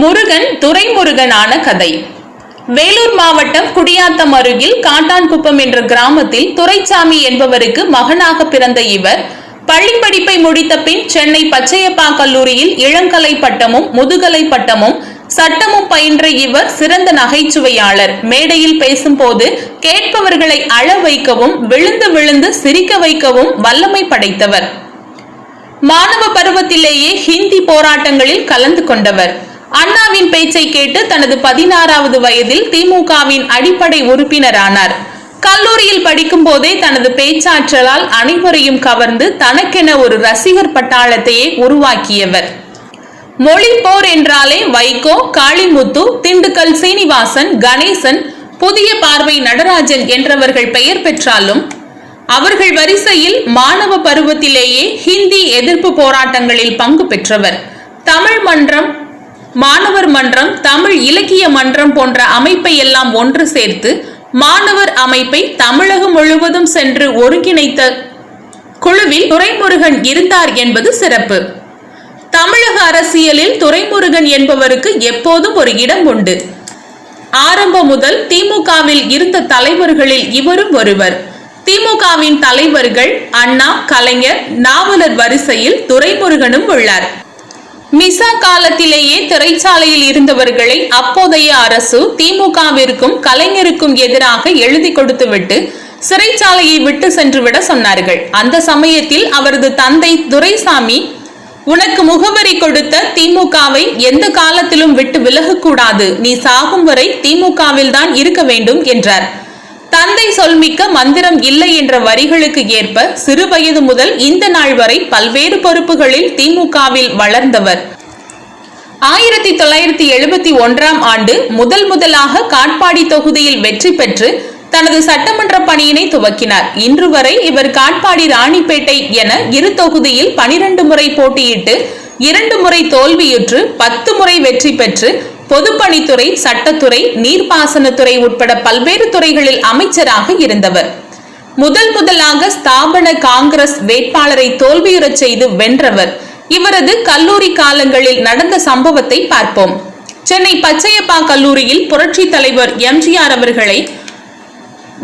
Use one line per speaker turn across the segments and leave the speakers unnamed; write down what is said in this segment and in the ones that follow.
முருகன் துரைமுருகனான கதை. வேலூர் மாவட்டம் குடியாத்தம் அருகில் காட்டான்குப்பம் என்ற கிராமத்தில் துரைச்சாமி என்பவருக்கு மகனாக பிறந்த இவர் பள்ளி படிப்பை முடித்த பின் சென்னை பச்சையப்பா கல்லூரியில் இளங்கலை பட்டமும் முதுகலை பட்டமும் சட்டமும் பயின்ற இவர் சிறந்த நகைச்சுவையாளர். மேடையில் பேசும்போது கேட்பவர்களை அழ வைக்கவும் விழுந்து விழுந்து சிரிக்க வைக்கவும் வல்லமை படைத்தவர். மாணவ பருவத்திலேயே ஹிந்தி போராட்டங்களில் கலந்து கொண்டவர். அண்ணாவின் பேச்சை கேட்டு தனது பதினாறாவது வயதில் திமுகவின் அடிப்படை உறுப்பினரானார். கல்லூரியில் படிக்கும் போதே தனது பேச்சாற்றலால் அனைவரையும் கவர்ந்து தனக்கென ஒரு ரசிகர் பட்டாளத்தையே உருவாக்கியவர். மொழி போர் என்றாலே வைகோ காளிமுத்து திண்டுக்கல் சீனிவாசன் கணேசன் புதிய பார்வை நடராஜன் என்றவர்கள் பெயர் பெற்றாலும் அவர்கள் வரிசையில் மாணவ பருவத்திலேயே ஹிந்தி எதிர்ப்பு போராட்டங்களில் பங்கு பெற்றவர். தமிழ் மன்றம் மாணவர் மன்றம் தமிழ் இலக்கிய மன்றம் போன்ற அமைப்பை எல்லாம் ஒன்று சேர்த்து மாணவர் அமைப்பை தமிழகம் முழுவதும் சென்று ஒருங்கிணைத்த குழுவில் துரைமுருகன் இருந்தார் என்பது சிறப்பு. தமிழக அரசியலில் துரைமுருகன் என்பவருக்கு எப்போதும் ஒரு இடம் உண்டு. ஆரம்பம் முதல் திமுகவில் இருந்த தலைவர்களில் இவரும் ஒருவர். திமுகவின் தலைவர்கள் அண்ணா கலைஞர் நாவலர் வரிசையில் துரைமுருகனும் உள்ளார். மிசா காலத்திலேயே திரைச்சாலையில் இருந்தவர்களை அப்போதைய அரசு திமுகவிற்கும் கலைஞருக்கும் எதிராக எழுதி கொடுத்துவிட்டு சிறைச்சாலையை விட்டு சென்றுவிட சொன்னார்கள். அந்த சமயத்தில் அவரது தந்தை துரைசாமி உனக்கு முகவரி கொடுத்த திமுகவை எந்த காலத்திலும் விட்டு விலகக்கூடாது. நீ சாகும் வரை திமுகவில் தான் இருக்க வேண்டும் என்றார். தந்தை சொல்மிக்க மந்திரம் இல்லை என்ற வரிகளுக்கு ஏற்ப சிறுவயது முதல் இந்த நாள் வரை பல்வேறு பொறுப்புகளில் திமுகவில் வளர்ந்தவர். ஆயிரத்தி தொள்ளாயிரத்தி எழுபத்தி ஒன்றாம் ஆண்டு முதல் முதலாக காட்பாடி தொகுதியில் வெற்றி பெற்று தனது சட்டமன்ற பணியினை துவக்கினார். இன்று வரை இவர் காட்பாடி ராணிப்பேட்டை என இரு தொகுதியில் பனிரெண்டு முறை போட்டியிட்டு இரண்டு முறை தோல்வியுற்று பத்து முறை வெற்றி பெற்று பொதுப்பணித்துறை சட்டத்துறை நீர்ப்பாசனத்துறை உட்பட பல்வேறு துறைகளில் அமைச்சராக இருந்தவர். முதல் முதலாக ஸ்தாபன காங்கிரஸ் வேட்பாளரை தோல்வியுறச் செய்து வென்றவர். இவரது கல்லூரி காலங்களில் நடந்த சம்பவத்தை பார்ப்போம். சென்னை பச்சையப்பா கல்லூரியில் புரட்சி தலைவர் எம்ஜிஆர் அவர்களை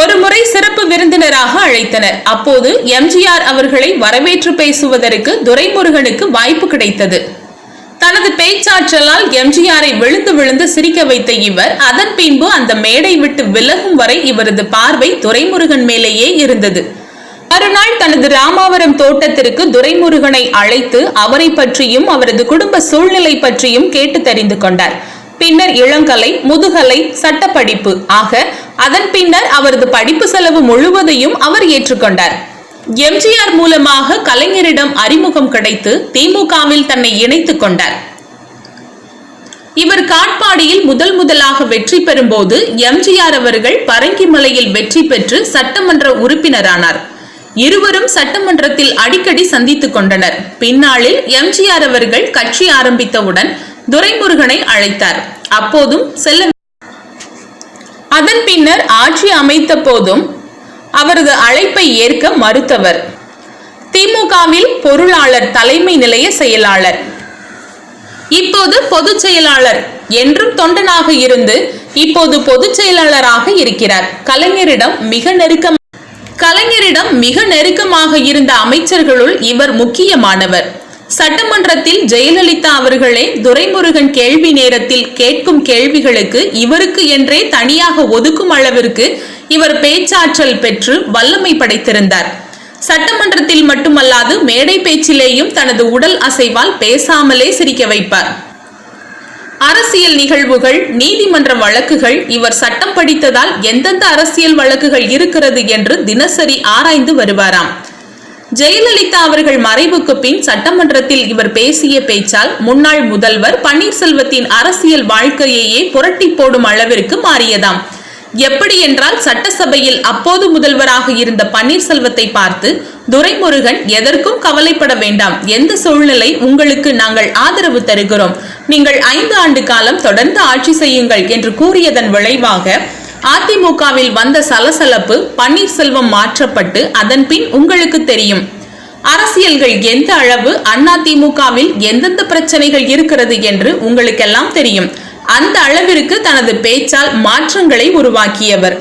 ஒருமுறை சிறப்பு விருந்தினராக அழைத்தனர். அப்போது எம்ஜிஆர் அவர்களை வரவேற்று பேசுவதற்கு துரைமுருகனுக்கு வாய்ப்பு கிடைத்தது. தனது பேச்சாற்றலால் எம்ஜிஆரை விழுந்து விழுந்து சிரிக்க வைத்த இவர் அதன் பின்பு அந்த மேடை விட்டு விலகும் வரை இவரது பார்வை துரைமுருகன் மேலேயே இருந்தது. மறுநாள் தனது ராமாவரம் தோட்டத்திற்கு துரைமுருகனை அழைத்து அவரை பற்றியும் அவரது குடும்ப சூழ்நிலை பற்றியும் கேட்டு தெரிந்து கொண்டார். பின்னர் இளங்கலை முதுகலை சட்டப்படிப்பு. ஆக அதன் பின்னர் அவரது படிப்பு செலவு முழுவதையும் அவர் ஏற்றுக்கொண்டார். எம்ஜிஆர் மூலமாக கலைஞரிடம் அறிமுகம் கிடைத்து திமுகவில் தன்னை இணைத்துக் கொண்டார். இவர் காட்பாடியில் முதல் முதலாக வெற்றி பெறும்போது எம்ஜிஆர் அவர்கள் பரங்கிமலையில் வெற்றி பெற்று சட்டமன்ற உறுப்பினரானார். இருவரும் சட்டமன்றத்தில் அடிக்கடி சந்தித்துக் கொண்டனர். பின்னாளில் எம்ஜிஆர் அவர்கள் கட்சி ஆரம்பித்தவுடன் துரைமுருகனை அழைத்தார். அப்போதும் செல்ல அதன் பின்னர் ஆட்சி அமைத்த போதும் அவரது அழைப்பை ஏற்க மறுத்தவர். திமுகவில் பொருளாளர் தலைமை நிலைய செயலாளர். இப்போது பொதுச் செயலாளர் என்றும் தொண்டனாக இருந்து இப்போது பொதுச் செயலாளராக இருக்கிறார். கலைஞரிடம் மிக நெருக்கம் கலைஞரிடம் மிக நெருக்கமாக இருந்த அமைச்சர்களுள் இவர் முக்கியமானவர். சட்டமன்றத்தில் ஜெயலலிதா அவர்களே துரைமுருகன் கேள்வி நேரத்தில் கேட்கும் கேள்விகளுக்கு இவருக்கு என்றே தனியாக ஒதுக்கும் அளவிற்கு இவர் பேச்சாற்றல் பெற்று வல்லமை படைத்திருந்தார். சட்டமன்றத்தில் மட்டுமல்லாது மேடை பேச்சிலேயும் தனது உடல் அசைவால் பேசாமலே சிரிக்க வைப்பார். அரசியல் நிகழ்வுகள் நீதிமன்ற வழக்குகள் இவர் சட்டம் படித்ததால் எந்தெந்த அரசியல் வழக்குகள் இருக்கிறது என்று தினசரி ஆராய்ந்து வருவாராம். ஜெயலலிதா அவர்கள் மறைவுக்கு பின் சட்டமன்றத்தில் இவர் பேசிய பேச்சால் முன்னாள் முதல்வர் பன்னீர்செல்வத்தின் அரசியல் வாழ்க்கையையே புரட்டி போடும் அளவிற்கு மாறியதாம். எப்படி என்றால் சட்டசபையில் அப்போது முதல்வராக இருந்த பன்னீர்செல்வத்தை பார்த்து துரைமுருகன் எதற்கும் கவலைப்பட வேண்டாம். எந்த சூழ்நிலை உங்களுக்கு நாங்கள் ஆதரவு தருகிறோம். நீங்கள் ஐந்து ஆண்டு காலம் தொடர்ந்து ஆட்சி செய்யுங்கள் என்று கூறியதன் விளைவாக அதிமுகவில் வந்த சலசலப்பு பன்னீர்செல்வம் மாற்றப்பட்டு அதன் பின் உங்களுக்கு தெரியும். அரசியல்கள் எந்த அளவு அதிமுகவில் எந்தெந்த பிரச்சனைகள் இருக்கிறது என்று உங்களுக்கெல்லாம் தெரியும். அந்த அளவிற்கு தனது பேச்சால் மாற்றங்களை உருவாக்கியவர்.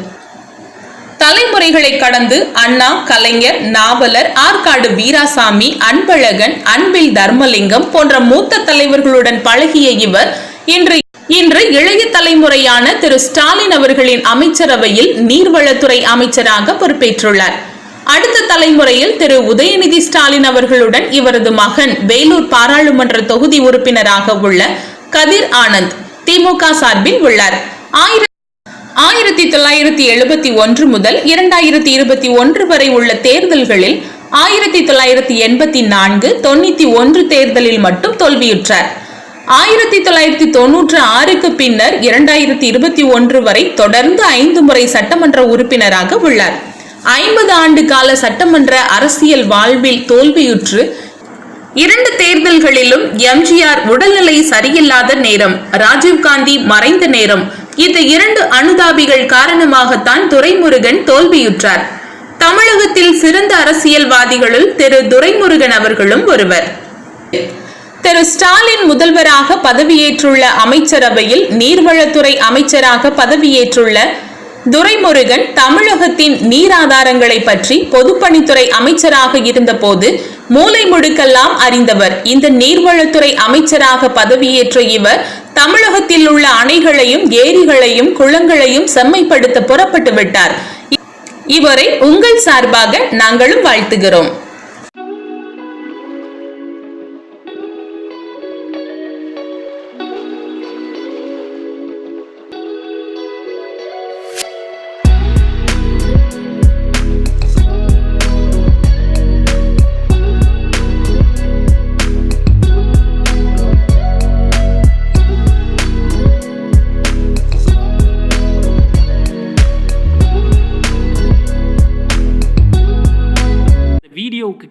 தலைமுறைகளை கடந்து அண்ணா கலைஞர் நாவலர் ஆற்காடு வீராசாமி அன்பழகன் அன்பில் தர்மலிங்கம் போன்ற மூத்த தலைவர்களுடன் பழகிய இவர் இன்று இன்று இளைய தலைமுறையான திரு ஸ்டாலின் அவர்களின் அமைச்சரவையில் நீர்வளத்துறை அமைச்சராக பொறுப்பேற்றுள்ளார். அடுத்த தலைமுறையில் திரு உதயநிதி ஸ்டாலின் அவர்களுடன் இவரது மகன் வேலூர் பாராளுமன்ற தொகுதி உறுப்பினராக உள்ள கதிர் ஆனந்த். திமுக சார்பில் உள்ளார். ஆயிரத்தி ஆயிரத்தி தொள்ளாயிரத்தி எழுபத்தி ஒன்று முதல் இரண்டாயிரத்தி இருபத்தி ஒன்று வரை உள்ள தேர்தல்களில் ஆயிரத்தி தொள்ளாயிரத்தி எண்பத்தி நான்கு தொண்ணூத்தி ஒன்று தேர்தலில் மட்டும் தோல்வியுற்றார். ஆயிரத்தி தொள்ளாயிரத்தி தொன்னூற்று ஆறுக்கு பின்னர் இரண்டாயிரத்தி இருபத்தி ஒன்று வரை தொடர்ந்து ஐந்து முறை சட்டமன்ற உறுப்பினராக உள்ளார். ஐம்பது ஆண்டு கால சட்டமன்ற அரசியல் வாழ்வில் தோல்வியுற்று இரண்டு தேர்தல்களிலும் எம்ஜிஆர் உடல்நிலை சரியில்லாத நேரம் ராஜீவ்காந்தி மறைந்த நேரம். இந்த இரண்டு அனுதாபிகள் காரணமாகத்தான் துரைமுருகன் தோல்வியுற்றார். தமிழகத்தில் சிறந்த அரசியல்வாதிகளுள் திரு துரைமுருகன் அவர்களும் ஒருவர். திரு ஸ்டாலின் முதல்வராக பதவியேற்றுள்ள அமைச்சரவையில் நீர்வளத்துறை அமைச்சராக பதவியேற்றுள்ள துரைமுருகன் தமிழகத்தின் நீர் ஆதாரங்களை பற்றி பொதுப்பணித்துறை அமைச்சராக இருந்தபோது மூலை முடுக்கெல்லாம் அறிந்தவர். இந்த நீர்வளத்துறை அமைச்சராக பதவியேற்ற இவர் தமிழகத்தில் உள்ள அணைகளையும் ஏரிகளையும் குளங்களையும் செம்மைப்படுத்த புறப்பட்டு விட்டார். இவரை உங்கள் சார்பாக நாங்களும் வாழ்த்துகிறோம்.